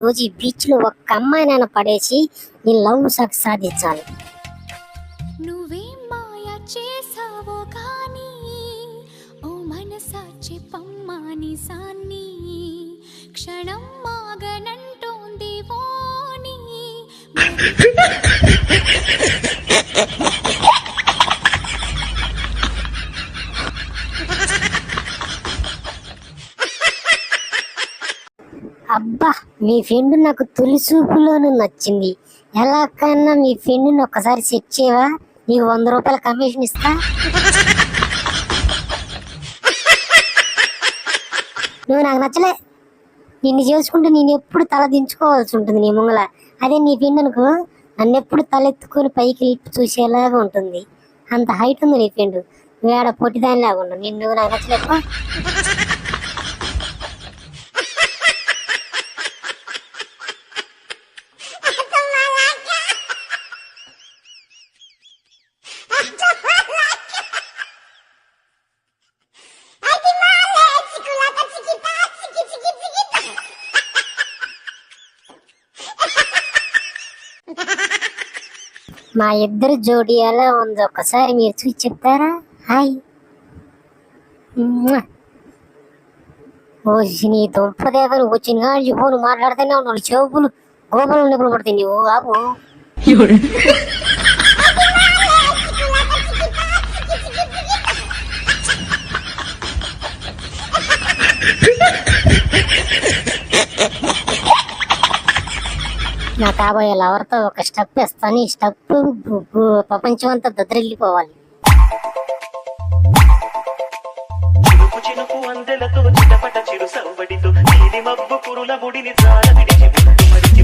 రోజు ఈ బీచ్లో ఒక్క అమ్మాయినైనా పడేసి నీ లవ్ సక్సెస్ సాధించాలి. నువ్వేం మాయ చేసావో కానీ ఓ మనసా చెప్పమ్మాని సాన్ని క్షణం మాగనంటోంది వాణి అబ్బా మీ ఫ్రెండ్ నాకు తొలి చూపులోనే నచ్చింది. ఎలా కన్నా మీ ఫ్రెండ్ని ఒక్కసారి సెట్ చేయవా? నీకు వంద రూపాయల కమిషన్ ఇస్తా. నువ్వు నాకు నచ్చలే. నిన్ను చేసుకుంటే నేను ఎప్పుడు తల దించుకోవాల్సి ఉంటుంది నీ ముంగల. అదే నీ ఫ్రెండ్ అనుకో నన్ను ఎప్పుడు తలెత్తుకొని పైకి లేపి చూసేలాగా ఉంటుంది. అంత హైట్ ఉంది నీ ఫ్రెండ్ వేడ పొట్టిదానిలాగా ఉండు. నిన్ను నాకు నచ్చలేదు మా ఇద్దరు జోడీ ఎలా ఉందో. ఒకసారి మీరు చూసి చెప్తారా? హాయ్. ఓ నీ దుంపదేవరు వచ్చిన కానీ ఫోన్ మాట్లాడితేనే ఉన్నాడు చెవులు గోపలు నిపుణులు పడుతుంది. ఓ బాబు నా కాబోయే లవర్తో ఒక స్టెప్ ఇస్తాను ఈ స్టెప్ ప్రపంచం అంతా దద్దరిల్లిపోవాలి. చినుకు చినుకు అందెలతో చిటపట చిరు సవ్వడితో నీలి మబ్బు కురుల ముడిని జార విడిచి విడిచి మరిచి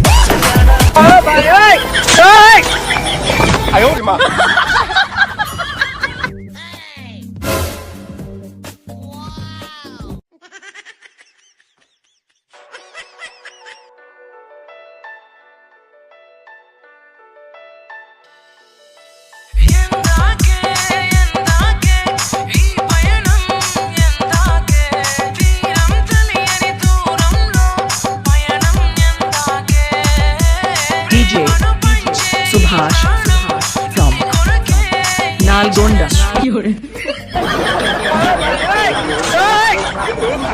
DJ Subhash from Nalgonda. "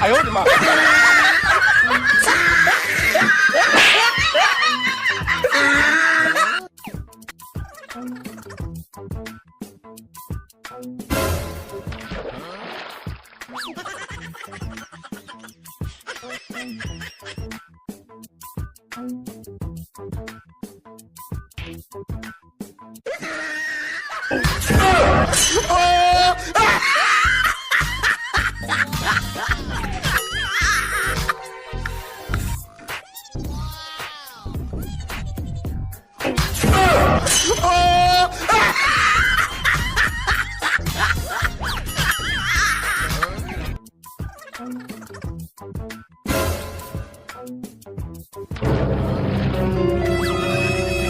哎呦我的妈！Thank you.